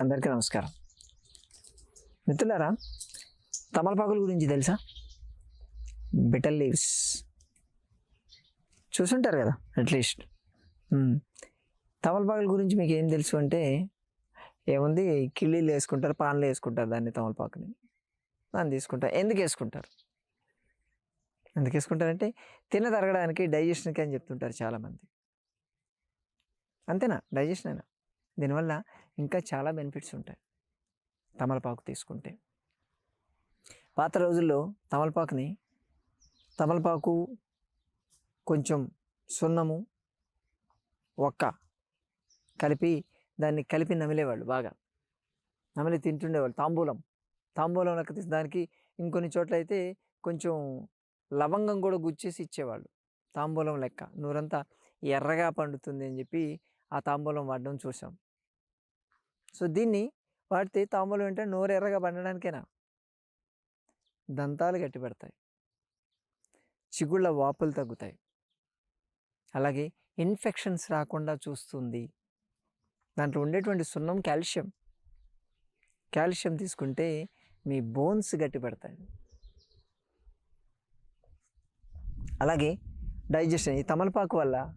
అందరికీ నమస్కారం. మిత్రులారా తమలపాకుల గురించి తెలుసా? Betel leaves. చూసుంటారు కదా అట్లీస్ట్ తమలపాకుల గురించి మీకు ఏం తెలుసు అంటే ఏముంది? కిళ్ళీలు వేసుకుంటారు పాన్లు వేసుకుంటారు దాన్ని తమలపాకుని. దాన్ని తీసుకుంటారు. ఎందుకు వేసుకుంటారు? ఎందుకు వేసుకుంటారంటే తిన తరగడానికి డైజెషన్కి అని చెప్తుంటారు చాలామంది. అంతేనా? డైజెషన్ అయినా. దీనివల్ల ఇంకా చాలా బెనిఫిట్స్ ఉంటాయి. తమలపాకు తీసుకుంటే. పాత రోజుల్లో తమలపాకుని తమలపాకు కొంచెం సున్నము ఒక్క కలిపి దాన్ని కలిపి నమిలేవాళ్ళు బాగా. నమిలి తింటుండేవాళ్ళు. తాంబూలం. తాంబూలం లెక్క తీసి దానికి ఇంకొన్ని చోట్ల అయితే కొంచెం లవంగం కూడా గుచ్చేసి ఇచ్చేవాళ్ళు. తాంబూలం లెక్క. నూరంతా ఎర్రగా పండుతుంది అని చెప్పి ఆ తాంబూలం వాడడం చూసాం. సో దీన్ని వాడితే తాంబూలం అంటే నోరు ఎర్రగా పండడానికేనా? దంతాలు గట్టి పెడతాయి చిగుళ్ళ వాపులు తగ్గుతాయి. అలాగే ఇన్ఫెక్షన్స్ రాకుండా చూస్తుంది. దాంట్లో ఉండేటువంటి సున్నం కాల్షియం. కాల్షియం తీసుకుంటే మీ బోన్స్ గట్టి పెడతాయి అలాగే డైజెషన్. ఈ తమలపాకు వల్ల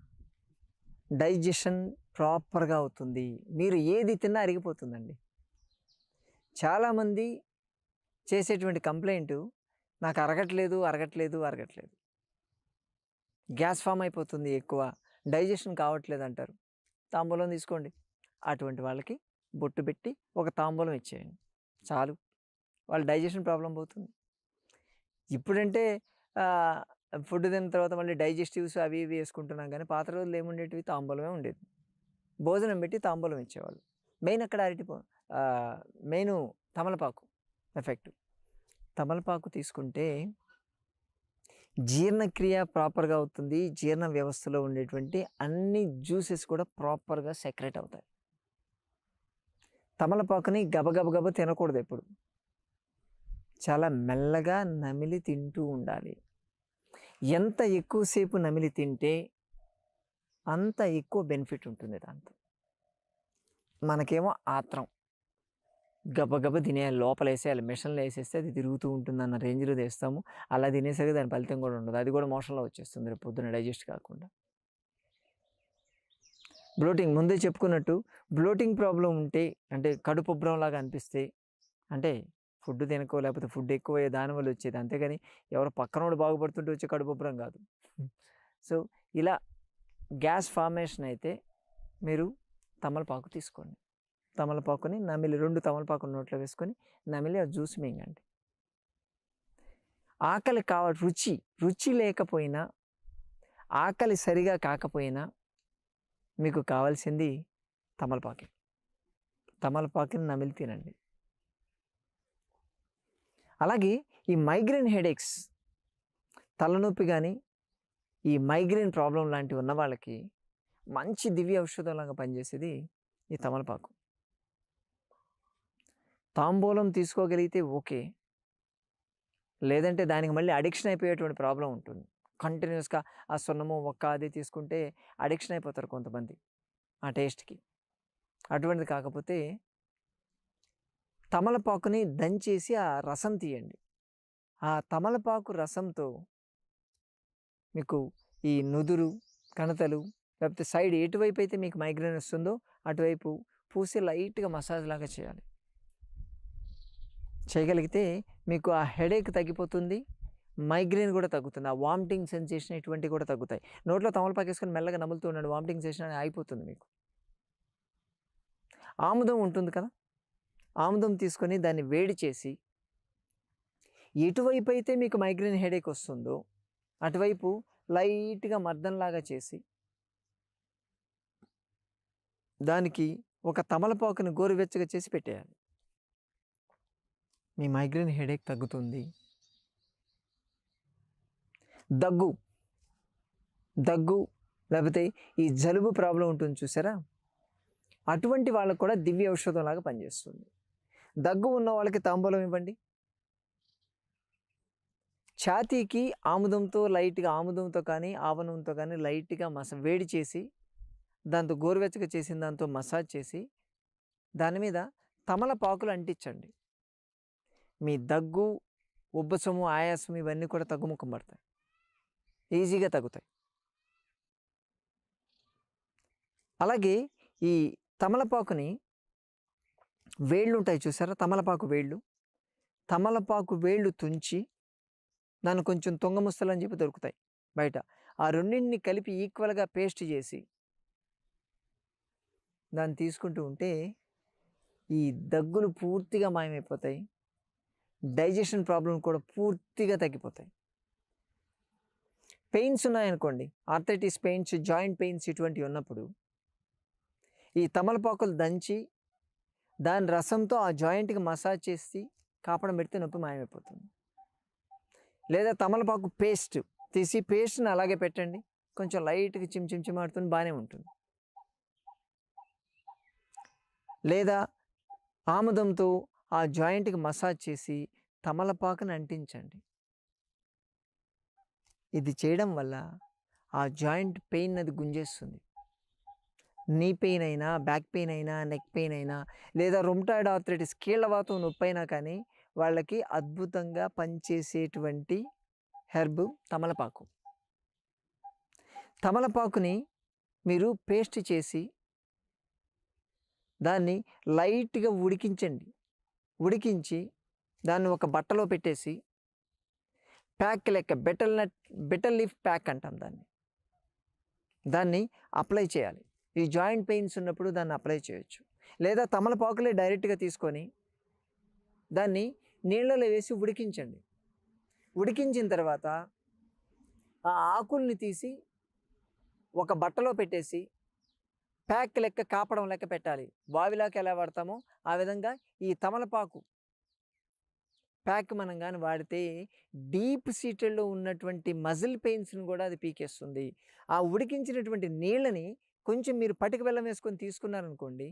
డైజెషన్ ప్రాపర్గా అవుతుంది. మీరు ఏది తిన్నా అరిగిపోతుందండి. చాలామంది చేసేటువంటి కంప్లైంట్ నాకు అరగట్లేదు అరగట్లేదు అరగట్లేదు. గ్యాస్ ఫామ్ అయిపోతుంది ఎక్కువ డైజెషన్ కావట్లేదు అంటారు. తాంబూలం తీసుకోండి. అటువంటి వాళ్ళకి బొట్టు పెట్టి ఒక తాంబూలం ఇచ్చేయండి. చాలు. వాళ్ళ డైజెషన్ ప్రాబ్లం పోతుంది. ఇప్పుడంటే ఫుడ్ తిన్న తర్వాత మళ్ళీ డైజెస్టివ్స్ అవి ఇవి వేసుకుంటున్నాం కానీ పాత రోజులు ఏముండేటివి? తాంబూలమే ఉండేది. భోజనం పెట్టి తాంబూలం ఇచ్చేవాళ్ళు. మెయిన్ అక్కడ అరటి మెయిన్ తమలపాకు ఎఫెక్ట్. తమలపాకు తీసుకుంటే జీర్ణక్రియ ప్రాపర్గా అవుతుంది జీర్ణ వ్యవస్థలో ఉండేటువంటి అన్ని జ్యూసెస్ కూడా ప్రాపర్గా సెక్రెట్ అవుతాయి. తమలపాకుని గబగబగబ తినకూడదు ఎప్పుడు. చాలా మెల్లగా నమిలి తింటూ ఉండాలి. ఎంత ఎక్కువసేపు నమిలి తింటే అంత ఎక్కువ బెనిఫిట్ ఉంటుంది దాంతో. మనకేమో ఆత్రం. గబగబ తినేయాలి లోపల వేసేయాలి మిషన్లో వేసేస్తే అది తిరుగుతూ ఉంటుంది అన్న రేంజ్లో తెస్తాము. అలా తినేసరికి దాని ఫలితం కూడా ఉండదు. అది కూడా మోషన్లో వచ్చేస్తుంది రేపు పొద్దున్న డైజెస్ట్ కాకుండా. బ్లోటింగ్ ముందే చెప్పుకున్నట్టు బ్లోటింగ్ ప్రాబ్లం ఉంటే అంటే కడుపు ఉబ్బరం లాగా అనిపిస్తే అంటే ఫుడ్ తినకో లేకపోతే ఫుడ్ ఎక్కువ అయ్యే దాని వల్ల వచ్చేది. అంతేగాని ఎవరు పక్కనోడు బాగుపడుతుంటే వచ్చే కడుపు ఉబ్బరం కాదు. సో ఇలా గ్యాస్ ఫార్మేషన్ అయితే మీరు తమలపాకు తీసుకోండి. తమలపాకుని నమిలి రెండు తమలపాకు నోట్లో వేసుకొని నమిలి ఆ జ్యూస్ మింగండి. ఆకలి కావ రుచి రుచి లేకపోయినా ఆకలి సరిగా కాకపోయినా మీకు కావాల్సింది తమలపాకి. తమలపాకుని నమిలి తినండి. అలాగే ఈ మైగ్రేన్ హెడేక్స్ తలనొప్పి కానీ ఈ మైగ్రేన్ ప్రాబ్లం లాంటివి ఉన్న వాళ్ళకి మంచి దివ్య ఔషధంలాగా పనిచేసేది ఈ తమలపాకు. తాంబూలం తీసుకోగలిగితే ఓకే. లేదంటే దానికి మళ్ళీ అడిక్షన్ అయిపోయేటువంటి ప్రాబ్లం ఉంటుంది. కంటిన్యూస్గా ఆ సున్నము ఒక్క అది తీసుకుంటే అడిక్షన్ అయిపోతారు కొంతమంది ఆ టేస్ట్కి. అటువంటిది కాకపోతే తమలపాకుని దంచేసి ఆ రసం తీయండి. ఆ తమలపాకు రసంతో మీకు ఈ నుదురు కణతలు లేకపోతే సైడ్ ఎటువైపు అయితే మీకు మైగ్రేన్ వస్తుందో అటువైపు పూసి లైట్గా మసాజ్ లాగా చేయాలి. చేయగలిగితే మీకు ఆ హెడేక్ తగ్గిపోతుంది మైగ్రేన్ కూడా తగ్గుతుంది ఆ వామిటింగ్ సెన్సేషన్ ఇటువంటివి కూడా తగ్గుతాయి. నోట్లో తమలపాకు వేసుకొని మెల్లగా నములుతూ ఉన్నాడు వామిటింగ్ సెన్సేషన్ అని అయిపోతుంది మీకు. ఆముదం ఉంటుంది కదా? ఆముదం తీసుకొని దాన్ని వేడి చేసి ఎటువైపు అయితే మీకు మైగ్రేన్ హెడేక్ వస్తుందో అటువైపు లైట్గా మర్దంలాగా చేసి దానికి ఒక తమలపాకుని గోరువెచ్చగా చేసి పెట్టేయాలి. మీ మైగ్రేన్ హెడేక్ తగ్గుతుంది. దగ్గు. దగ్గు లేకపోతే ఈ జలుబు ప్రాబ్లం ఉంటుంది చూసారా? అటువంటి వాళ్ళకు కూడా దివ్య ఔషధంలాగా పనిచేస్తుంది. దగ్గు ఉన్న వాళ్ళకి తాంబూలం ఇవ్వండి. ఛాతీకి ఆముదంతో లైట్గా ఆముదంతో కానీ ఆవనంతో కానీ లైట్గా మస వేడి చేసి దాంతో గోరువెచ్చగా చేసిన దాంతో మసాజ్ చేసి దాని మీద తమలపాకులు అంటించండి. మీ దగ్గు ఉబ్బసము ఆయాసం ఇవన్నీ కూడా తగ్గుముఖం పడతాయి. ఈజీగా తగ్గుతాయి. అలాగే ఈ తమలపాకుని వేళ్ళు ఉంటాయి చూసారా? తమలపాకు వేళ్ళు. తమలపాకు వేళ్ళు తుంచి దాన్ని కొంచెం తుంగముస్తలు అని చెప్పి దొరుకుతాయి బయట. ఆ రెండింటిని కలిపి ఈక్వల్గా పేస్ట్ చేసి దాన్ని తీసుకుంటూ ఉంటే ఈ దగ్గులు పూర్తిగా మాయమైపోతాయి. డైజెషన్ ప్రాబ్లం కూడా పూర్తిగా తగ్గిపోతాయి. పెయిన్స్ ఉన్నాయనుకోండి ఆర్థరైటిస్ పెయిన్స్ జాయింట్ పెయిన్స్ ఇటువంటివి ఉన్నప్పుడు ఈ తమలపాకులు దంచి దాని రసంతో ఆ జాయింట్కి మసాజ్ చేసి కాపడం పెడితే నొప్పి మాయమైపోతుంది. లేదా తమలపాకు పేస్ట్ తీసి పేస్ట్ని అలాగే పెట్టండి. కొంచెం లైట్గా చిమ్ చిమ్ చిమాడుతుంది బాగానే ఉంటుంది. లేదా ఆముదంతో ఆ జాయింట్కి మసాజ్ చేసి తమలపాకుని అంటించండి. ఇది చేయడం వల్ల ఆ జాయింట్ పెయిన్ అది గుంజేస్తుంది. నీ పెయిన్ అయినా బ్యాక్ పెయిన్ అయినా నెక్ పెయిన్ అయినా లేదా రొమ్టాయిడ్ ఆర్థరైటిస్ కీళ్ళవాతం నొప్పి అయినా కానీ వాళ్ళకి అద్భుతంగా పనిచేసేటువంటి హెర్బ్ తమలపాకు. తమలపాకుని మీరు పేస్ట్ చేసి దాన్ని లైట్గా ఉడికించండి. ఉడికించి దాన్ని ఒక బట్టలో పెట్టేసి ప్యాక్ లెక్క బెటల్ నట్ బెటల్ లీఫ్ ప్యాక్ అంటాం దాన్ని. దాన్ని అప్లై చేయాలి. ఈ జాయింట్ పెయిన్స్ ఉన్నప్పుడు దాన్ని అప్లై చేయొచ్చు. లేదా తమలపాకులే డైరెక్ట్గా తీసుకొని దాన్ని నీళ్ళలో వేసి ఉడికించండి. ఉడికించిన తర్వాత ఆ ఆకుల్ని తీసి ఒక బట్టలో పెట్టేసి ప్యాక్ లెక్క కాపడం లెక్క పెట్టాలి. బావిలోకి ఎలా వాడతామో ఆ విధంగా ఈ తమలపాకు ప్యాక్ మనం కానీ వాడితే డీప్ సీటెడ్లో ఉన్నటువంటి మజిల్ పెయిన్స్ని కూడా అది పీకేస్తుంది. ఆ ఉడికించినటువంటి నీళ్ళని కొంచెం మీరు పటిక బెల్లం వేసుకొని తీసుకున్నారనుకోండి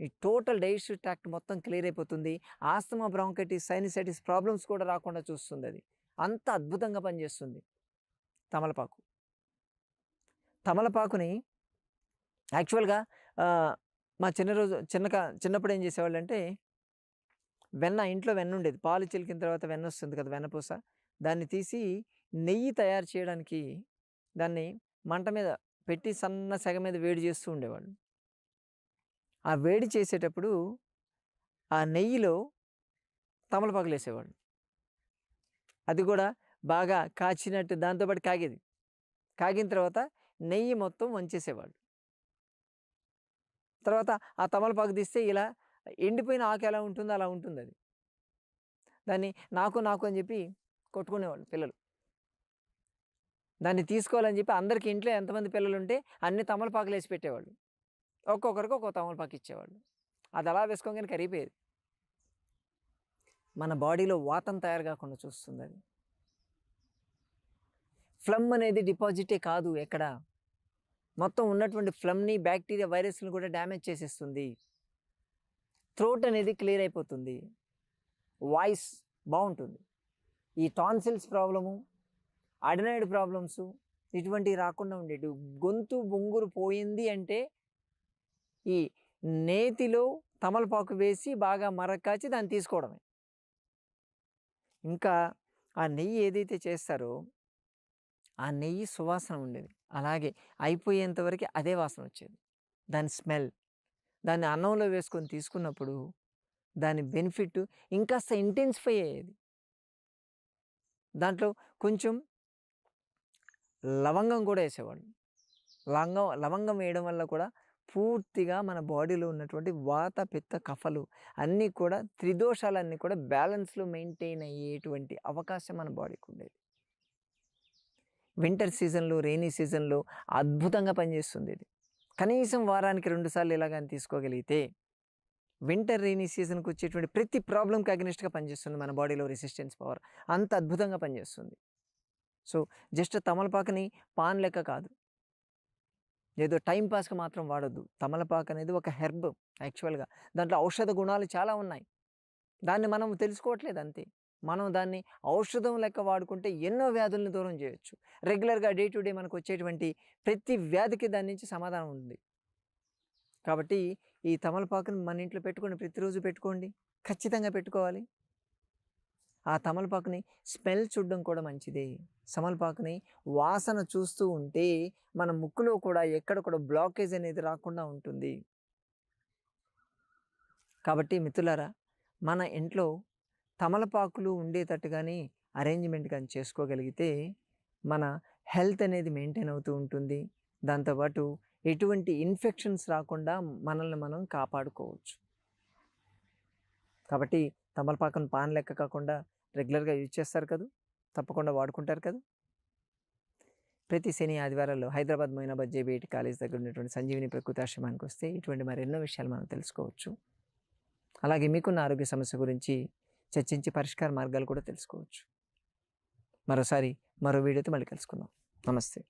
ఈ టోటల్ డైజెస్టివ్ ట్రాక్ట్ మొత్తం క్లియర్ అయిపోతుంది. ఆస్తమా బ్రాంకైటిస్ సైనసైటిస్ ప్రాబ్లమ్స్ కూడా రాకుండా చూస్తుంది అది. అంత అద్భుతంగా పనిచేస్తుంది తమలపాకు. తమలపాకుని యాక్చువల్గా మా చిన్న రోజు చిన్న చిన్నప్పుడు ఏం చేసేవాళ్ళు అంటే వెన్న ఇంట్లో వెన్న ఉండేది. పాలు చిలికిన తర్వాత వెన్న వస్తుంది కదా వెన్నపూస. దాన్ని తీసి నెయ్యి తయారు చేయడానికి దాన్ని మంట మీద పెట్టి సన్న సెగ మీద వేడి చేస్తూ ఉండేవాళ్ళు. ఆ వేడి చేసేటప్పుడు ఆ నెయ్యిలో తమలపాకులు వేసేవాళ్ళు అది కూడా బాగా కాచినట్టు దాంతోపాటు కాగేది. కాగిన తర్వాత నెయ్యి మొత్తం వంచేసేవాళ్ళు. తర్వాత ఆ తమలపాకు తీస్తే ఇలా ఎండిపోయిన ఆకు ఎలా ఉంటుందో అలా ఉంటుంది అది దాన్ని నాకు నాకు అని చెప్పి కొట్టుకునేవాళ్ళు పిల్లలు. దాన్ని తీసుకోవాలని చెప్పి అందరికి ఇంట్లో ఎంతమంది పిల్లలు ఉంటే అన్ని తమలపాకులు వేసి పెట్టేవాళ్ళు. ఒక్కొక్కరికి ఒక్కొక్క తమలపాకు ఇచ్చేవాళ్ళు అది అలా వేసుకోగానే కరిగిపోయేది. మన బాడీలో వాతం తయారు కాకుండా చూస్తుంది అది ఫ్లమ్ అనేది డిపాజిటే కాదు ఎక్కడ. మొత్తం ఉన్నటువంటి ఫ్లమ్ని బ్యాక్టీరియా వైరస్ని కూడా డ్యామేజ్ చేసేస్తుంది. థ్రోట్ అనేది క్లియర్ అయిపోతుంది. వాయిస్ బాగుంటుంది. ఈ టాన్సిల్స్ ప్రాబ్లము అడినాయిడ్ ప్రాబ్లమ్స్ ఇటువంటివి రాకుండా ఉండేవి గొంతు బొంగురు పోయింది అంటే ఈ నేతిలో తమలపాకు వేసి బాగా మరకాచి దాన్ని తీసుకోవడమే. ఇంకా ఆ నెయ్యి ఏదైతే చేస్తారో ఆ నెయ్యి సువాసన ఉండేది. అలాగే అయిపోయేంతవరకు అదే వాసన వచ్చేది. దాని స్మెల్ దాన్ని అన్నంలో వేసుకొని తీసుకున్నప్పుడు దాని బెనిఫిట్ ఇంకాస్త ఇంటెన్సిఫై అయ్యేది. దాంట్లో కొంచెం లవంగం కూడా వేసేవాళ్ళు. లవంగం లవంగం వేయడం వల్ల కూడా పూర్తిగా మన బాడీలో ఉన్నటువంటి వాత పిత్త కఫలు అన్నీ కూడా త్రిదోషాలన్నీ కూడా బ్యాలెన్స్లో మెయింటైన్ అయ్యేటువంటి అవకాశం మన బాడీకి ఉండేది. వింటర్ సీజన్లో రెయినీ సీజన్లో అద్భుతంగా పనిచేస్తుంది ఇది. కనీసం వారానికి రెండుసార్లు ఇలాగని తీసుకోగలిగితే వింటర్ రెయినీ సీజన్కి వచ్చేటువంటి ప్రతి ప్రాబ్లంకి అగ్నిస్ట్గా పనిచేస్తుంది మన బాడీలో రెసిస్టెన్స్ పవర్. అంత అద్భుతంగా పనిచేస్తుంది. సో జస్ట్ తమలపాకుని పాన్ లెక్క కాదు. ఏదో టైంపాస్కి మాత్రం వాడద్దు. తమలపాకు అనేది ఒక హెర్బ్ యాక్చువల్గా. దాంట్లో ఔషధ గుణాలు చాలా ఉన్నాయి. దాన్ని మనం తెలుసుకోవట్లేదు అంతే. మనం దాన్ని ఔషధం లెక్క వాడుకుంటే ఎన్నో వ్యాధుల్ని దూరం చేయొచ్చు. రెగ్యులర్గా డే టు డే మనకు వచ్చేటువంటి ప్రతి వ్యాధికి దాని నుంచి సమాధానం ఉంది కాబట్టి ఈ తమలపాకుని మన ఇంట్లో పెట్టుకోండి ప్రతిరోజు పెట్టుకోండి. ఖచ్చితంగా పెట్టుకోవాలి. ఆ తమలపాకుని స్మెల్ చూడడం కూడా మంచిదే. తమలపాకుని వాసన చూస్తూ ఉంటే మన ముక్కులో కూడా ఎక్కడ కూడా బ్లాకేజ్ అనేది రాకుండా ఉంటుంది. కాబట్టి మిత్రులారా మన ఇంట్లో తమలపాకులు ఉండేటట్టుగానే అరేంజ్మెంట్ కానీ చేసుకోగలిగితే మన హెల్త్ అనేది మెయింటైన్ అవుతూ ఉంటుంది. దాంతోపాటు ఎటువంటి ఇన్ఫెక్షన్స్ రాకుండా మనల్ని మనం కాపాడుకోవచ్చు. కాబట్టి తమలపాకును పాన్ లెక్క కాకుండా రెగ్యులర్గా యూజ్ చేస్తారు కదా! తప్పకుండా వాడుకుంటారు కదా! ప్రతి శని ఆదివారాల్లో హైదరాబాద్ మొయినాబాద్ జేబీఐటి కాలేజ్ దగ్గర ఉన్నటువంటి సంజీవిని ప్రకృతి ఆశ్రమానికి వస్తే ఇటువంటి మరెన్నో విషయాలు మనం తెలుసుకోవచ్చు. అలాగే మీకున్న ఆరోగ్య సమస్య గురించి చర్చించి పరిష్కార మార్గాలు కూడా తెలుసుకోవచ్చు. మరోసారి మరో వీడియోతో మళ్ళీ కలుసుకుందాం. నమస్తే.